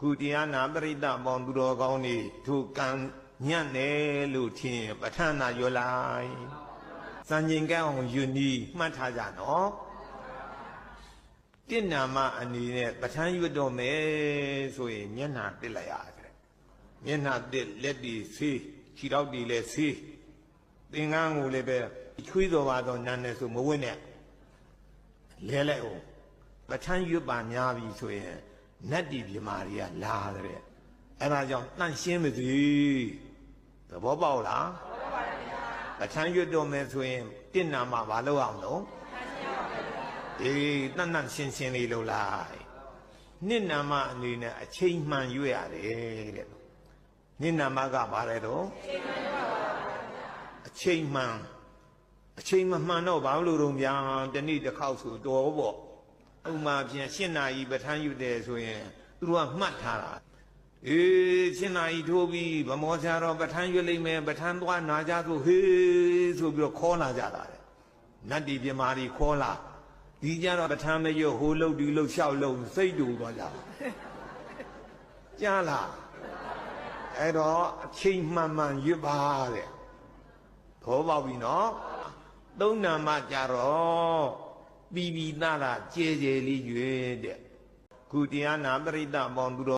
ခုတရားနာပရိသတ်ပေါင်းသူတော်ကောင်းတွေသူကံညံ့တယ်လို့ထင်ပဋ္ဌာနာရောလိုက်စံကျင်ကဲအောင်ယူနီးမှတ်ထားကြနော်တင့်နာမအနေနဲ့ပဋ္ဌာန်းရွတ်တော်မယ်ဆိုရင်မျက်နှာတစ်လိုက်ရတယ်မျက်နှာတစ်လက်တီဆေးခြေထောက်တီလည်းဆေးသင်္ကန်းကိုလည်းပဲချွေးတော်ပါတော့နန်းနေဆိုမဝင့်နဲ့လဲလိုက်အောင်ပဋ္ဌာန်းရွတ်ပါများပြီဆိုရင် နတ်တီပြမာတွေကလာတဲ့အဲ့ဒါကြောင့်တန့်ရှင်းမစီသဘောပေါက်လားပဋ္ဌာန်းရွတ်တော်မယ်ဆိုရင်တင့်နာမှာမလုပ်အောင်လို့အေးတန့်တန့်ရှင်းရှင်းလေးလုပ်လိုက်နှစ်နာမအနေနဲ့အချိန်မှန်ရွတ်ရတယ်တဲ့နှစ်နာမကဘာလဲတော့အချိန်မှန်အချိန်မမှန်တော့ဘာလို့တော့ဗျာတနေ့တစ်ခေါက်ဆိုတော်ပေါ့ ဥမာဖြင့်ရှင်းနာကြီးပဋ္ဌာန်းရွတ်တယ်ဆိုရင်သူတို့ကမှတ်ထားတာအေးရှင်းနာကြီးထိုးပြီးဗမောဆရာတော်ပဋ္ဌာန်းရွတ်လိုက်မယ်ပဋ္ဌာန်းသွားနာကြဆိုဟေးဆိုပြီးတော့ခေါ်လာကြတာတဲ့နတ်တီပြမာတွေခေါ်လာဒီကြတော့ပဋ္ဌာန်းမရွတ်ဟိုလှုပ်ဒီလှုပ်လျှောက်လှုပ်စိတ်တူသွားကြတာကြားလားအဲ့တော့အချိန်မှန်မှန်ရွတ်ပါတဲ့သောပေါက်ပြီနော်သုံးနာမကြတော့ ပြီးပြီးသားတာကြဲကြဲလေးရွတ်တဲ့ခုတရားနာပရိသတ်ပေါင်းသူတော်